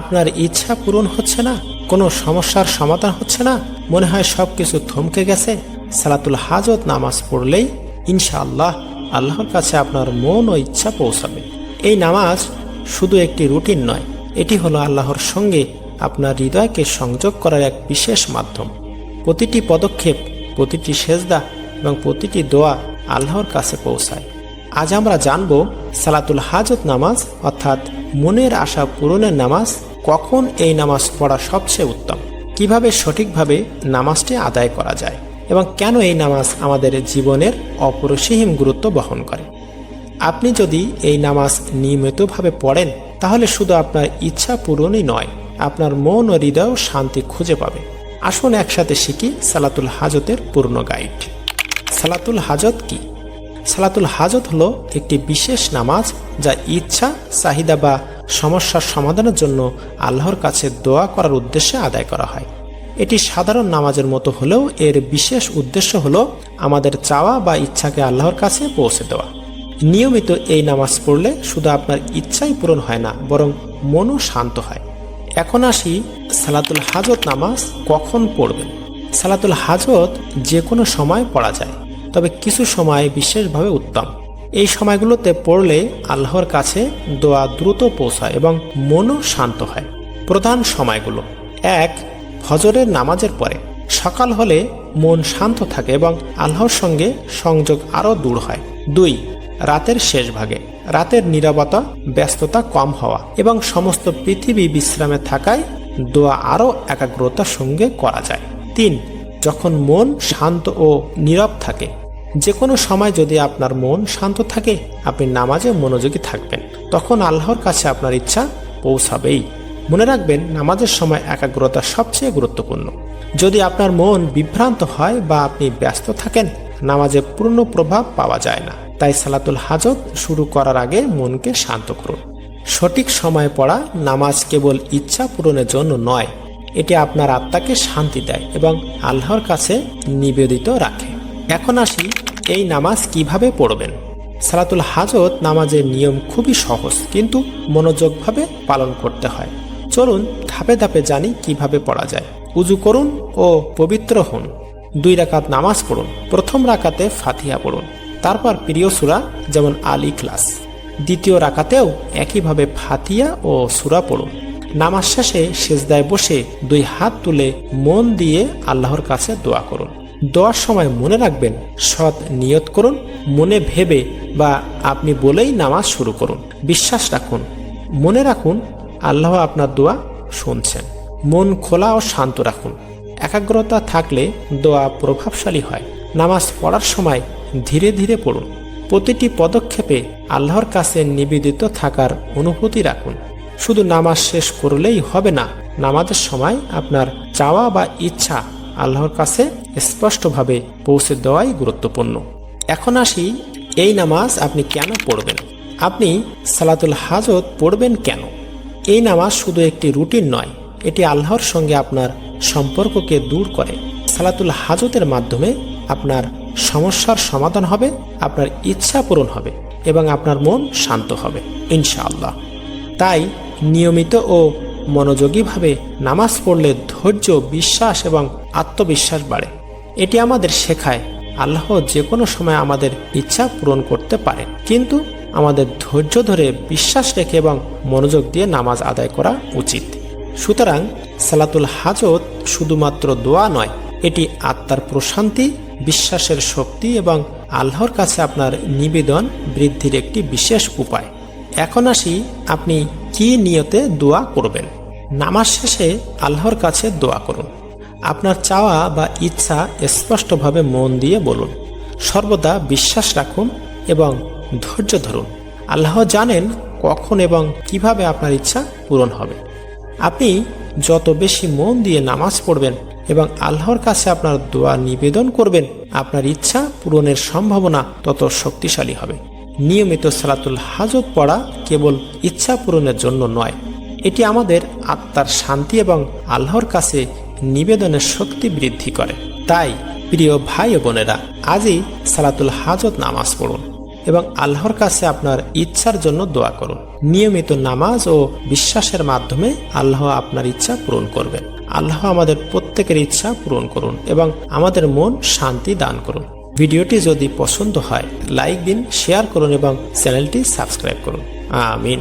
আপনার ইচ্ছা পূরণ হচ্ছে না, কোনো সমস্যার সমাধান হচ্ছে না, মনে হয় সব কিছু থমকে গেছে। সালাতুল হাজত নামাজ পড়লেই ইনশাআল্লাহ আল্লাহর কাছে আপনার মন ও ইচ্ছা পৌঁছাবে। এই নামাজ শুধু একটি রুটিন নয়, এটি হলো আল্লাহর সঙ্গে আপনার হৃদয়কে সংযোগ করার এক বিশেষ মাধ্যম। প্রতিটি পদক্ষেপ, প্রতিটি সেজদা এবং প্রতিটি দোয়া আল্লাহর কাছে পৌঁছায়। আজ আমরা জানব সালাতুল হাজত নামাজ, অর্থাৎ মনের আশা পূরণের নামাজ? কখন এই নামাজ পড়া সবচেয়ে উত্তম? কীভাবে সঠিকভাবে নামাজটি আদায় করা যায়? এবং কেন এই নামাজ আমাদের জীবনের অপরিসীম গুরুত্ব বহন করে? আপনি যদি এই নামাজ নিয়মিতভাবে পড়েন, তাহলে শুধু আপনার ইচ্ছা পূরণই নয়, আপনার মন ও হৃদয় শান্তি খুঁজে পাবে। আসুন একসাথে শিখি সালাতুল হাজতের পূর্ণ গাইড। সালাতুল হাজত কি? সালাতুল হাজত হলো একটি বিশেষ নামাজ যা ইচ্ছা, চাহিদা বা সমস্যার সমাধানের জন্য আল্লাহর কাছে দোয়া করার উদ্দেশ্যে আদায় করা হয়। এটি সাধারণ নামাজের মতো হলেও এর বিশেষ উদ্দেশ্য হলো আমাদের চাওয়া বা ইচ্ছাকে আল্লাহর কাছে পৌঁছে দেওয়া। নিয়মিত এই নামাজ পড়লে শুধু আপনার ইচ্ছাই পূরণ হয় না, বরং মনও শান্ত হয়। এখন আসি সালাতুল হাজত নামাজ কখন পড়বেন? সালাতুল হাজত যে কোনো সময় পড়া যায়। তবে কিছু সময় বিশেষভাবে উত্তম। এই সময়গুলোতে পড়লে আল্লাহর কাছে দোয়া দ্রুত পৌঁছায় এবং মনও শান্ত হয়। প্রধান সময়গুলো। এক, ফজরের নামাজের পরে। সকাল হলে মন শান্ত থাকে এবং আল্লাহর সঙ্গে সংযোগ আরও দূর হয়। দুই, রাতের শেষ ভাগে। রাতের নিরবতা, ব্যস্ততা কম হওয়া এবং সমস্ত পৃথিবী বিশ্রামে থাকায় দোয়া আরও একাগ্রতার সঙ্গে করা যায়। তিন, যখন মন শান্ত ও নীরব থাকে যে কোনো সময় যদি আপনার মন শান্ত থাকে, আপনি নামাজে মনোযোগী থাকবেন। তখন আল্লাহর কাছে আপনার ইচ্ছা পৌঁছাবেই। মনে রাখবেন, নামাজের সময় একাগ্রতা সবচেয়ে গুরুত্বপূর্ণ। যদি আপনার মন বিভ্রান্ত হয় বা আপনি ব্যস্ত থাকেন, নামাজে পূর্ণ প্রভাব পাওয়া যায় না। তাই সালাতুল হাজত শুরু করার আগে মনকে শান্ত করুন। সঠিক সময় পড়া নামাজ কেবল ইচ্ছা পূরণের জন্য নয়, এটি আপনার আত্মাকে শান্তি দেয় এবং আল্লাহর কাছে নিবেদিত রাখে। এখন আসি এই নামাজ কীভাবে পড়বেন? সালাতুল হাজত নামাজের নিয়ম খুবই সহজ, কিন্তু মনোযোগভাবে পালন করতে হয়। চলুন ধাপে ধাপে জানি কীভাবে পড়া যায়। উজু করুন ও পবিত্র হন। দুই রাকাত নামাজ পড়ুন। প্রথম রাকাতে ফাতিহা পড়ুন। তারপর প্রিয় সুরা, যেমন আলী ক্লাস দ্বিতীয় রাকাতেও একইভাবে ফাতিয়া ও সুরা পড়ুন। নামাজ শেষে সেজদায় বসে দুই হাত তুলে মন দিয়ে আল্লাহর কাছে দোয়া করুন। দোয়ার সময় মনে রাখবেন, সৎ নিয়ত করুন, মনে ভেবে বা আপনি বলেই নামাজ শুরু করুন। বিশ্বাস রাখুন, মনে রাখুন, আল্লাহ আপনার দোয়া শুনছেন। মন খোলা ও শান্ত রাখুন। একাগ্রতা থাকলে দোয়া প্রভাবশালী হয়। নামাজ পড়ার সময় ধীরে ধীরে পড়ুন। প্রতিটি পদক্ষেপে আল্লাহর কাছে নিবেদিত থাকার অনুভূতি রাখুন। শুধু নামাজ শেষ করলেই হবে না, নামাজের সময় আপনার চাওয়া বা ইচ্ছা আল্লাহর কাছে স্পষ্টভাবে পৌঁছে দেওয়াই গুরুত্বপূর্ণ। এখন আসি, এই নামাজ আপনি কেন পড়বেন? আপনি সালাতুল হাজত পড়বেন কেন? এই নামাজ শুধু একটি রুটিন নয়, এটি আল্লাহর সঙ্গে আপনার সম্পর্ককে দূর করে। সালাতুল হাজতের মাধ্যমে আপনার সমস্যার সমাধান হবে, আপনার ইচ্ছা পূরণ হবে এবং আপনার মন শান্ত হবে, ইনশাআল্লাহ। তাই নিয়মিত ও মনোযোগীভাবে নামাজ পড়লে ধৈর্য, বিশ্বাস এবং আত্মবিশ্বাস বাড়ে। এটি আমাদের শেখায়, আল্লাহ যে কোনো সময় আমাদের ইচ্ছা পূরণ করতে পারেন। কিন্তু আমাদের ধৈর্য ধরে বিশ্বাস রেখে এবং মনোযোগ দিয়ে নামাজ আদায় করা উচিত। সুতরাং সালাতুল হাজত শুধুমাত্র দোয়া নয়, এটি আত্মার প্রশান্তি, বিশ্বাসের শক্তি এবং আল্লাহর কাছে আপনার নিবেদন বৃদ্ধির একটি বিশেষ উপায়। এখন আসি আপনি কি নিয়তে দোয়া করবেন। নামাজ শেষে আল্লাহর কাছে দোয়া করুন। আপনার চাওয়া বা ইচ্ছা স্পষ্টভাবে মন দিয়ে বলুন। সর্বদা বিশ্বাস রাখুন এবং ধৈর্য ধরুন। আল্লাহ জানেন কখন এবং কীভাবে আপনার ইচ্ছা পূরণ হবে। আপনি যত বেশি মন দিয়ে নামাজ পড়বেন এবং আল্লাহর কাছে আপনার দোয়া নিবেদন করবেন, আপনার ইচ্ছা পূরণের সম্ভাবনা তত শক্তিশালী হবে। নিয়মিত সালাতুল হাজত পড়া কেবল ইচ্ছা পূরণের জন্য নয়, এটি আমাদের আত্মার শান্তি এবং আল্লাহর কাছে নিবেদনের শক্তি বৃদ্ধি করে। তাই, প্রিয় ভাই বোনেরা, আজই সালাতুল হাজত নামাজ পড়ুন এবং আল্লাহর কাছে আপনার ইচ্ছার জন্য দোয়া করুন। নিয়মিত নামাজ ও বিশ্বাসের মাধ্যমে আল্লাহ আপনার ইচ্ছা পূরণ করবেন। আল্লাহ আমাদের প্রত্যেকের ইচ্ছা পূরণ করুন এবং আমাদের মন শান্তি দান করুন। ভিডিওটি যদি পছন্দ হয়, লাইক দিন, শেয়ার করুন এবং চ্যানেলটি সাবস্ক্রাইব করুন। আমিন।